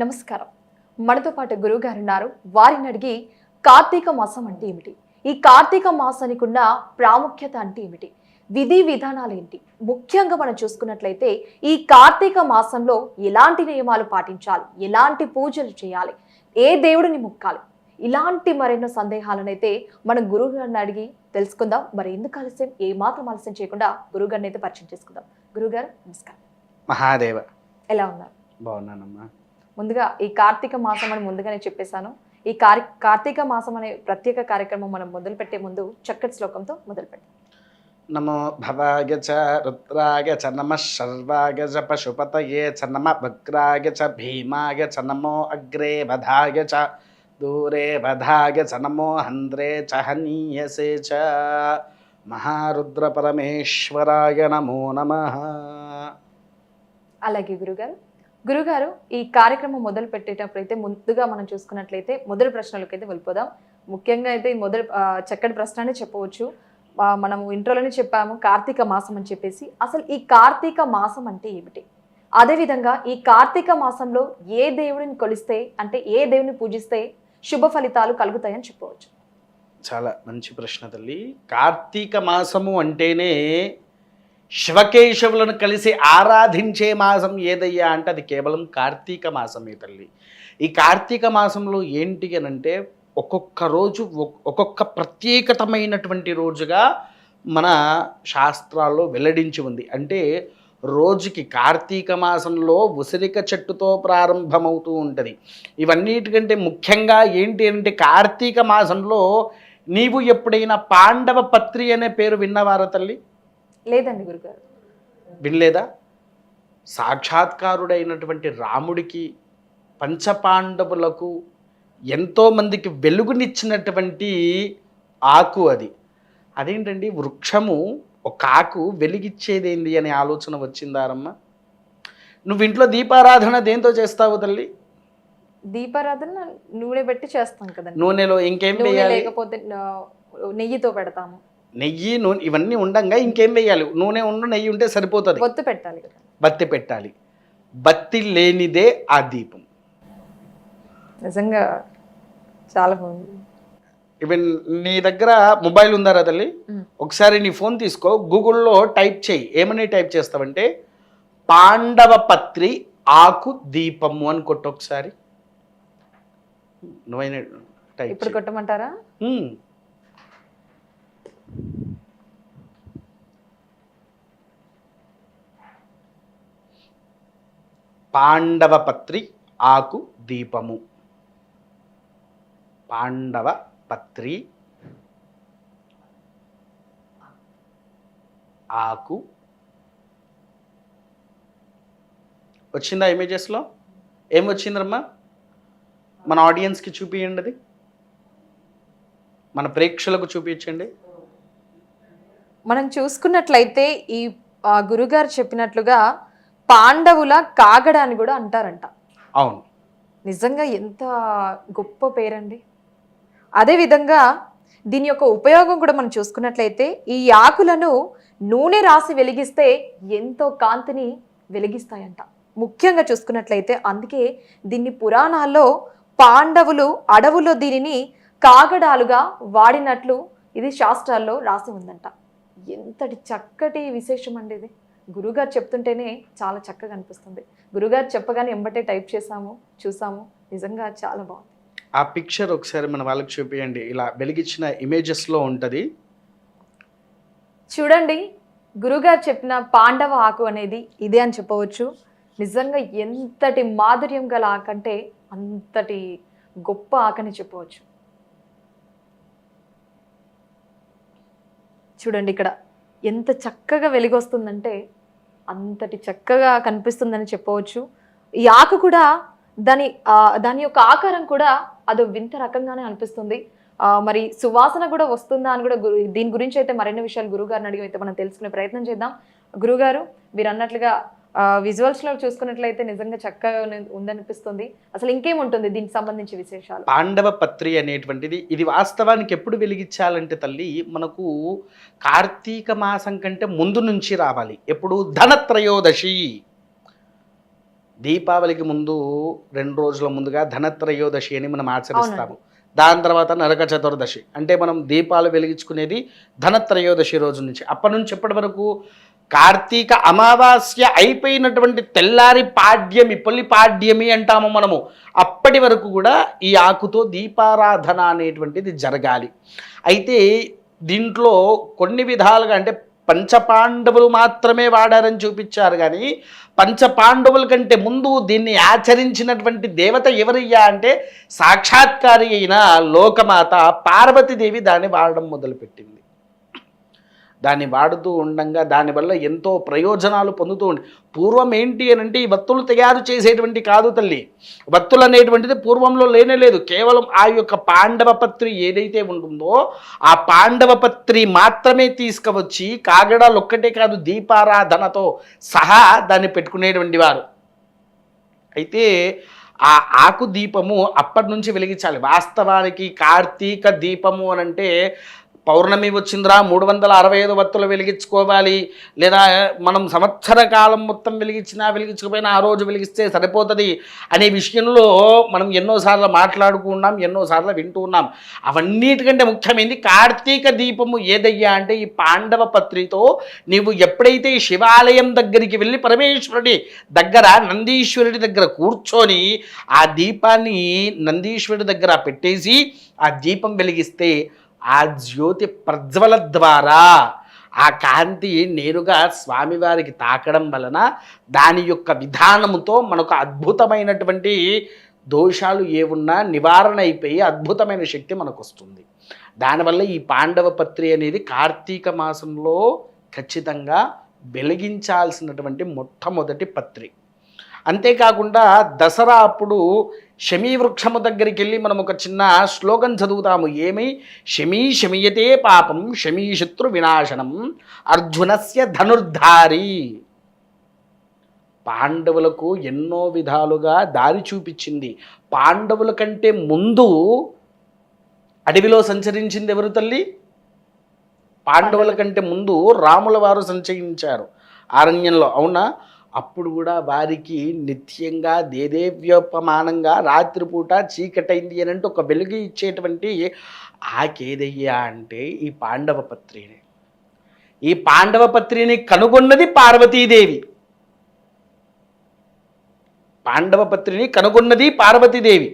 నమస్కారం. మనతో పాటు గురువు గారు ఉన్నారు. వారిని అడిగి కార్తీక మాసం అంటే ఏమిటి? ఈ కార్తీక మాసానికి ఉన్న ప్రాముఖ్యత అంటే ఏమిటి? విధి విధానాలు ఏంటి? ముఖ్యంగా మనం చూసుకున్నట్లయితే ఈ కార్తీక మాసంలో ఎలాంటి నియమాలు పాటించాలి? ఎలాంటి పూజలు చేయాలి? ఏ దేవుడిని ముక్కాలి? ఇలాంటి మరెన్నో సందేహాలనైతే మనం గురువు గారిని అడిగి తెలుసుకుందాం. మరి ఎందుకు ఆలస్యం? ఏ మాత్రం ఆలస్యం చేయకుండా గురువు గారిని అయితే పరిచయం చేసుకుందాం. గురువు గారు నమస్కారం. మహాదేవ. ఎలా ఉన్నారు? బాగున్నానమ్మా. ముందుగా ఈ కార్తీక మాసం అని ముందుగానే చెప్పేశాను. ఈ కార్ కార్తీక మాసం అనే ప్రత్యేక కార్యక్రమం మనం మొదలు పెట్టే ముందు చక్కటి శ్లోకంతో మొదలు పెట్టాం నమో భవాయ చ రుద్రాయ చ నమ శర్వాయ చ పశుపతయే చ నమ భద్రాయ చ భీమాయ చ నమో అగ్రే బధాయ చ దూరే బధాయ చ నమో హంద్రే చ హనీయసే చ మహారుద్ర పరమేశ్వరాయ నమో నమః. అలాగే గురుగారు. గురుగారు ఈ కార్యక్రమం మొదలు పెట్టేటప్పుడు అయితే ముందుగా మనం చూసుకున్నట్లయితే మొదటి ప్రశ్నలకు అయితే వెళ్ళిపోదాం. ముఖ్యంగా అయితే ఈ మొదటి చక్కటి ప్రశ్న అనే చెప్పవచ్చు మనము ఇంట్రోలోనే చెప్పాము కార్తీక మాసం అని చెప్పేసి. అసలు ఈ కార్తీక మాసం అంటే ఏమిటి? అదేవిధంగా ఈ కార్తీక మాసంలో ఏ దేవుడిని కొలిస్తే అంటే ఏ దేవుని పూజిస్తే శుభ ఫలితాలు కలుగుతాయని చెప్పవచ్చు. చాలా మంచి ప్రశ్న తల్లి. కార్తీక మాసము అంటేనే శివకేశవులను కలిసి ఆరాధించే మాసం ఏదయ్యా అంటే అది కేవలం కార్తీక మాసమే తల్లి. ఈ కార్తీక మాసంలో ఏంటి అని అంటే ఒక్కొక్క రోజు ఒక్కొక్క ప్రత్యేకతమైనటువంటి రోజుగా మన శాస్త్రాల్లో వెల్లడించి ఉంది. అంటే రోజుకి కార్తీక మాసంలో ఉసిరిక చెట్టుతో ప్రారంభమవుతూ ఉంటుంది. ఇవన్నిటికంటే ముఖ్యంగా ఏంటి అంటే కార్తీక మాసంలో నీవు ఎప్పుడైనా పాండవ పత్రి అనే పేరు విన్నవారా తల్లి? లేదండి గురుగారు. వినలేదా? సాక్షాత్కారుడైనటువంటి రాముడికి పంచపాండవులకు ఎంతోమందికి వెలుగునిచ్చినటువంటి ఆకు అది. అదేంటండి? వృక్షము ఒక ఆకు వెలిగిచ్చేదేంది అనే ఆలోచన వచ్చిందారమ్మ నువ్వు ఇంట్లో దీపారాధన దేంతో చేస్తావు తల్లి? దీపారాధన నూనె పెట్టి చేస్తాం కదండి. నూనెలో ఇంకేం లేకపోతే నెయ్యితో పెడతాము. నెయ్యి నూనె ఇవన్నీ ఉండంగా ఇంకేం వేయాలి? నూనె ఉండు నెయ్యి ఉంటే సరిపోతుంది. ఒత్తు పెట్టాలి బత్తి పెట్టాలి. బత్తి లేనిదే ఆ దీపం. నిజంగా చాలా బాగుంది. ఈవెన్ నీ దగ్గర మొబైల్ ఉందారా తల్లి. ఒకసారి నీ ఫోన్ తీసుకో గూగుల్లో టైప్ చేయి. ఏమని టైప్ చేస్తావంటే పాండవ పత్రి ఆకు దీపము అని కొట్టు ఒకసారి. నువ్వైనా టైప్ ఇప్పుడు కొట్టమంటారా? పాండవపత్రి పాండవ పత్రి ఆకు దీపము. పాండవ పత్రి ఆకు. వచ్చిందా ఇమేజెస్లో? ఏం వచ్చిందమ్మా? మన ఆడియన్స్కి చూపించండి అది. మన ప్రేక్షకులకు చూపించండి. మనం చూసుకున్నట్లయితే ఈ గురుగారు చెప్పినట్లుగా పాండవుల కాగడ అని కూడా అంటారంట. అవును. నిజంగా ఎంత గొప్ప పేరండి. అదేవిధంగా దీని యొక్క ఉపయోగం కూడా మనం చూసుకున్నట్లయితే ఈ ఆకులను నూనె రాసి వెలిగిస్తే ఎంతో కాంతిని వెలిగిస్తాయంట. ముఖ్యంగా చూసుకున్నట్లయితే అందుకే దీన్ని పురాణాల్లో పాండవులు అడవులో దీనిని కాగడాలుగా వాడినట్లు ఇది శాస్త్రాల్లో రాసి ఉందంట. ఎంతటి చక్కటి విశేషం అండి ఇది. గురుగారు చెప్తుంటేనే చాలా చక్కగా అనిపిస్తుంది. గురుగారు చెప్పగానే ఎంబటే టైప్ చేసాము చూసాము నిజంగా చాలా బాగుంది. ఆ పిక్చర్ ఒకసారి మన వాళ్ళకి చూపించండి ఇలా వెలిగించిన ఇమేజెస్లో ఉంటుంది. చూడండి గురుగారు చెప్పిన పాండవ ఆకు అనేది ఇదే అని చెప్పవచ్చు. నిజంగా ఎంతటి మాధుర్యం గల ఆకంటే అంతటి గొప్ప ఆకని చెప్పవచ్చు. చూడండి ఇక్కడ ఎంత చక్కగా వెలిగొస్తుందంటే అంతటి చక్కగా కనిపిస్తుందని చెప్పవచ్చు. ఈ ఆకు కూడా దాని దాని యొక్క ఆకారం కూడా అదో వింత రకంగానే అనిపిస్తుంది. మరి సువాసన కూడా వస్తుందా అని కూడా దీని గురించి అయితే మరిన్ని విషయాలు గురుగారిని అడిగి అయితే మనం తెలుసుకునే ప్రయత్నం చేద్దాం. గురుగారు మీరు అన్నట్లుగా విజువల్స్లో చూసుకున్నట్లయితే నిజంగా చక్కగా ఉంది- ఉందనిపిస్తుంది. అసలు ఇంకేముంటుంది దీనికి సంబంధించి విశేషాలు? పాండవ పత్రి అనేటువంటిది ఇది వాస్తవానికి ఎప్పుడు వెలిగించాలంటే తల్లి మనకు కార్తీక మాసం కంటే ముందు నుంచి రావాలి. ఎప్పుడు? ధనత్రయోదశి. దీపావళికి ముందు రెండు రోజుల ముందుగా ధనత్రయోదశి అని మనం ఆచరిస్తాము. దాని తర్వాత నరక చతుర్దశి. అంటే మనం దీపాలు వెలిగించుకునేది ధనత్రయోదశి రోజు నుంచి. అప్పటి నుంచి ఎప్పటి వరకు కార్తీక అమావాస్య అయిపోయినటువంటి తెల్లారి పాడ్యమి పొలి పాడ్యమి అంటాము మనము. అప్పటి వరకు కూడా ఈ ఆకుతో దీపారాధన అనేటువంటిది జరగాలి. అయితే దీంట్లో కొన్ని విధాలుగా అంటే పంచపాండవులు మాత్రమే వాడారని చూపించారు కానీ పంచపాండవుల కంటే ముందు దీన్ని ఆచరించినటువంటి దేవత ఎవరయ్యా అంటే సాక్షాత్కారి అయిన లోకమాత పార్వతీదేవి దాన్ని వాడడం మొదలుపెట్టింది. దాన్ని వాడుతూ ఉండగా దానివల్ల ఎంతో ప్రయోజనాలు పొందుతూ ఉండి. పూర్వం ఏంటి అని అంటే ఈ వత్తులు తయారు చేసేటువంటి కాదు తల్లి. వత్తులు అనేటువంటిది పూర్వంలో లేనే లేదు. కేవలం ఆ యొక్క పాండవ పత్రి ఏదైతే ఉంటుందో ఆ పాండవ పత్రి మాత్రమే తీసుకువచ్చి కాగడాలు ఒక్కటే కాదు దీపారాధనతో సహా దాన్ని పెట్టుకునేటువంటి వారు. అయితే ఆ ఆకు దీపము అప్పటి నుంచి వెలిగించాలి. వాస్తవానికి కార్తీక దీపము అని అంటే పౌర్ణమి వచ్చిందిరా మూడు వందల అరవై ఐదు వత్తులు వెలిగించుకోవాలి. లేదా మనం సంవత్సర కాలం మొత్తం వెలిగించినా వెలిగించకపోయినా ఆ రోజు వెలిగిస్తే సరిపోతుంది అనే విషయంలో మనం ఎన్నోసార్లు మాట్లాడుకున్నాం ఎన్నోసార్లు వింటూ ఉన్నాం. అవన్నిటికంటే ముఖ్యమైనది కార్తీక దీపము ఏదయ్యా అంటే ఈ పాండవ పత్రితో నీవు ఎప్పుడైతే శివాలయం దగ్గరికి వెళ్ళి పరమేశ్వరుడి దగ్గర నందీశ్వరుడి దగ్గర కూర్చొని ఆ దీపాన్ని నందీశ్వరుడి దగ్గర పెట్టేసి ఆ దీపం వెలిగిస్తే ఆ జ్యోతి ప్రజ్వల ద్వారా ఆ కాంతి నేరుగా స్వామివారికి తాకడం వలన దాని యొక్క విధానముతో మనకు అద్భుతమైనటువంటి దోషాలు ఏవున్నా నివారణ అయిపోయి అద్భుతమైన శక్తి మనకు వస్తుంది దానివల్ల ఈ పాండవ పత్రి అనేది కార్తీక మాసంలో ఖచ్చితంగా వెలిగించాల్సినటువంటి మొట్టమొదటి పత్రి. అంతేకాకుండా దసరా అప్పుడు వృక్షము దగ్గరికి వెళ్ళి మనం ఒక చిన్న శ్లోకం చదువుతాము. ఏమి? శమీ శమీయతే పాపం శమీ శత్రు వినాశనం అర్జునస్య ధనుర్ధారి. పాండవులకు ఎన్నో విధాలుగా దారి చూపించింది. పాండవుల కంటే ముందు అడవిలో సంచరించింది ఎవరు తల్లి? పాండవుల కంటే ముందు రాముల వారు సంచరించారు ఆరణ్యంలో అవునా? అప్పుడు కూడా వారికి నిత్యంగా దేదేవ్యోపమానంగా రాత్రిపూట చీకటైంది అని అంటే ఒక వెలుగు ఇచ్చేటువంటి ఆకేదయ్యా అంటే ఈ పాండవ పత్రిని. ఈ పాండవ పత్రిని కనుగొన్నది పార్వతీదేవి. పాండవ పత్రిని కనుగొన్నది పార్వతీదేవి.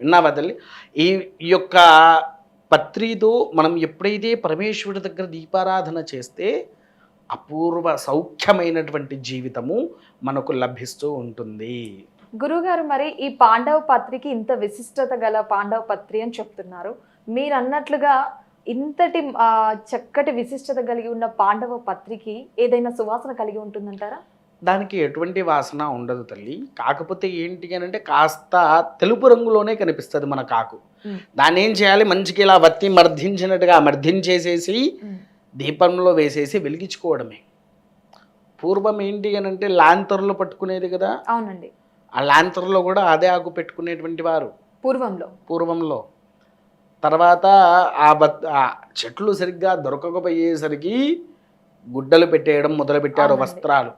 విన్నావా తల్లి? ఈ ఈ యొక్క పత్రితో మనం ఎప్పుడైతే పరమేశ్వరుడి దగ్గర దీపారాధన చేస్తే అపూర్వ సౌఖ్యమైనటువంటి జీవితము మనకు లభిస్తూ ఉంటుంది. గురుగారు మరి ఈ పాండవ పత్రికి ఇంత విశిష్టత గల పాండవ పత్రి అని చెప్తున్నారు. మీరు అన్నట్లుగా ఇంతటి చక్కటి విశిష్టత కలిగి ఉన్న పాండవ పత్రికి ఏదైనా సువాసన కలిగి ఉంటుందంటారా? దానికి ఎటువంటి వాసన ఉండదు తల్లి. కాకపోతే ఏంటి అని అంటే కాస్త తెలుపు రంగులోనే కనిపిస్తుంది మన కాకు. దాన్ని ఏం చేయాలి? మంచిగా ఇలా వత్తి మర్దించినట్టుగా మర్దించేసేసి ఉమ్. దీపంలో వేసేసి వెలిగించుకోవడమే. పూర్వం ఏంటి అని అంటే లాంతర్లు పట్టుకునేది కదా? అవునండి. ఆ లాంతర్లో కూడా అదే ఆకు పెట్టుకునేటువంటి వారు. పూర్వంలో. పూర్వంలో. తర్వాత ఆ బత్ ఆ చెట్లు సరిగ్గా దొరకకపోయేసరికి గుడ్డలు పెట్టేయడం మొదలుపెట్టారు. వస్త్రాలు.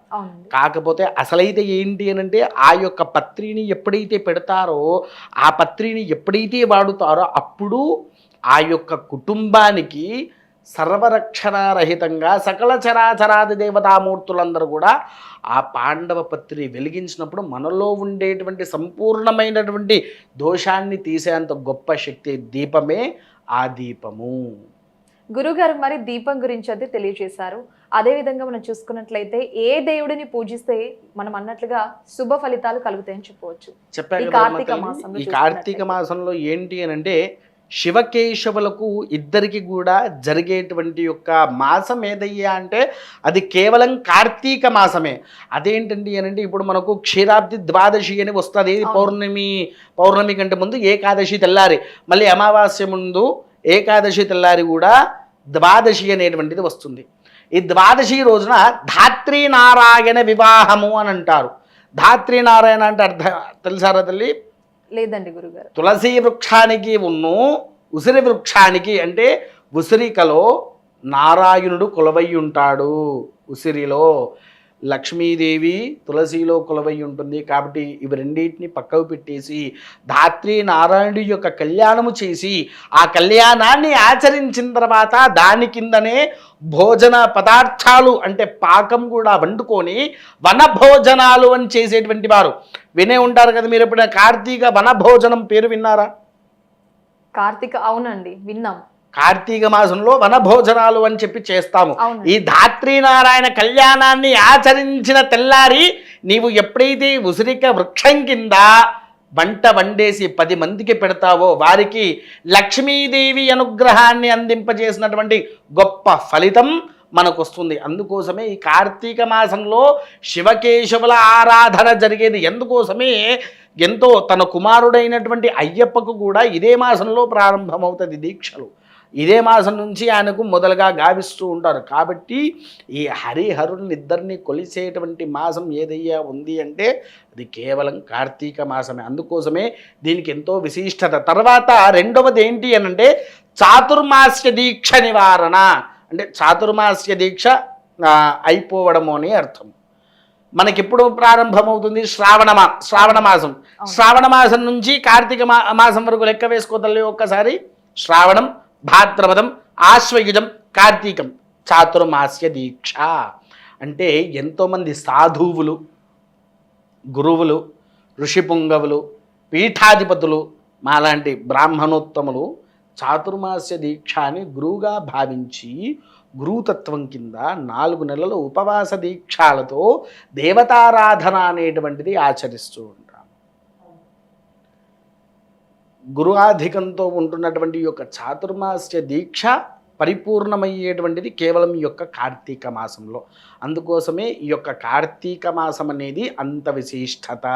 కాకపోతే అసలైతే ఏంటి అని అంటే ఆ యొక్క పత్రిని ఎప్పుడైతే పెడతారో ఆ పత్రిని ఎప్పుడైతే వాడుతారో అప్పుడు ఆ యొక్క కుటుంబానికి సర్వరక్షణారహితంగా సకల చరాచరాది దేవతామూర్తులందరూ కూడా ఆ పాండవ పత్రి వెలిగించినప్పుడు మనలో ఉండేటువంటి సంపూర్ణమైనటువంటి దోషాన్ని తీసేంత గొప్ప శక్తి దీపమే ఆ దీపము గురుగారు మరి దీపం గురించి అయితే తెలియజేశారు అదే విధంగా మనం చూసుకున్నట్లయితే ఏ దేవుడిని పూజిస్తే మనం అన్నట్లుగా శుభ ఫలితాలు కలుగుతాయని చెప్పవచ్చు అమ్మ కార్తీక? మాసంలో ఈ కార్తీక. మాసంలో ఏంటి అని అంటే శివకేశవులకు ఇద్దరికి కూడా జరిగేటువంటి యొక్క మాసం ఏదయ్యా అంటే అది కేవలం కార్తీక మాసమే. అదేంటండి అని అంటే ఇప్పుడు మనకు క్షీరాబ్ది ద్వాదశి అని వస్తుంది. పౌర్ణమి పౌర్ణమి కంటే ముందు ఏకాదశి తెల్లారి. మళ్ళీ అమావాస్య ముందు ఏకాదశి తెల్లారి కూడా ద్వాదశి అనేటువంటిది వస్తుంది. ఈ ద్వాదశి రోజున ధాత్రి నారాయణ వివాహము అని అంటారు. ధాత్రి నారాయణ అంటే అర్థం తెలుసారా తల్లి? లేదండి గురుగారు. తులసి వృక్షానికి ఉన్ను ఉసిరి వృక్షానికి అంటే ఉసిరికలో నారాయణుడు కొలవై ఉంటాడు ఉసిరిలో. లక్ష్మీదేవి తులసిలో కొలవై ఉంటుంది కాబట్టి ఇవి రెండింటిని పక్కకు పెట్టేసి ధాత్రి నారాయణుడి యొక్క కళ్యాణము చేసి ఆ కళ్యాణాన్ని ఆచరించిన తర్వాత దాని కిందనే భోజన పదార్థాలు అంటే పాకం కూడా వండుకొని వన భోజనాలు అని చేసేటువంటి వారు. వినే ఉంటారు కదా మీరు ఎప్పుడైనా కార్తీక వన భోజనం పేరు విన్నారా? కార్తీక అవునండి విన్నాం. కార్తీక మాసంలో వన భోజనాలు అని చెప్పి చేస్తాము. ఈ ధాత్రీనారాయణ కళ్యాణాన్ని ఆచరించిన తెల్లారి నీవు ఎప్పుడైతే ఉసిరిక వృక్షం కింద వంట వండేసి పది మందికి పెడతావో వారికి లక్ష్మీదేవి అనుగ్రహాన్ని అందింపజేసినటువంటి గొప్ప ఫలితం మనకు వస్తుంది అందుకోసమే ఈ కార్తీక మాసంలో శివకేశవుల ఆరాధన జరిగేది. ఎందుకోసమే ఎంతో తన కుమారుడైనటువంటి అయ్యప్పకు కూడా ఇదే మాసంలో ప్రారంభమవుతుంది దీక్షలు. ఇదే మాసం నుంచి ఆయనకు మొదలుగా గావిస్తూ ఉంటారు. కాబట్టి ఈ హరిహరుల్ని ఇద్దరిని కొలిసేటువంటి మాసం ఏదయ్యా ఉంది అంటే అది కేవలం కార్తీక మాసమే. అందుకోసమే దీనికి ఎంతో విశిష్టత. తర్వాత రెండవది ఏంటి అని అంటే చాతుర్మాస్య దీక్ష నివారణ. అంటే చాతుర్మాస్య దీక్ష అయిపోవడము అని అర్థం. మనకెప్పుడు ప్రారంభమవుతుంది? శ్రావణ మా శ్రావణ మాసం. శ్రావణ మాసం నుంచి కార్తీక మాసం వరకు లెక్క వేసుకోతల్లి ఒక్కసారి. శ్రావణం భాద్రపదం ఆశ్వయుజం కార్తీకం చాతుర్మాస్య దీక్ష. అంటే ఎంతోమంది సాధువులు గురువులు ఋషిపుంగవులు పీఠాధిపతులు మాలాంటి బ్రాహ్మణోత్తములు చాతుర్మాస్య దీక్ష అని గురువుగా భావించి గురుతత్వం కింద నాలుగు నెలల ఉపవాస దీక్షాలతో దేవతారాధన అనేటువంటిది ఆచరిస్తూ ఉంటారు. గురువాధికంతో ఉంటున్నటువంటి ఈ యొక్క చాతుర్మాస్య దీక్ష పరిపూర్ణమయ్యేటువంటిది కేవలం ఈ యొక్క కార్తీక మాసంలో. అందుకోసమే ఈ యొక్క కార్తీక మాసం అనేది అంత విశిష్టత.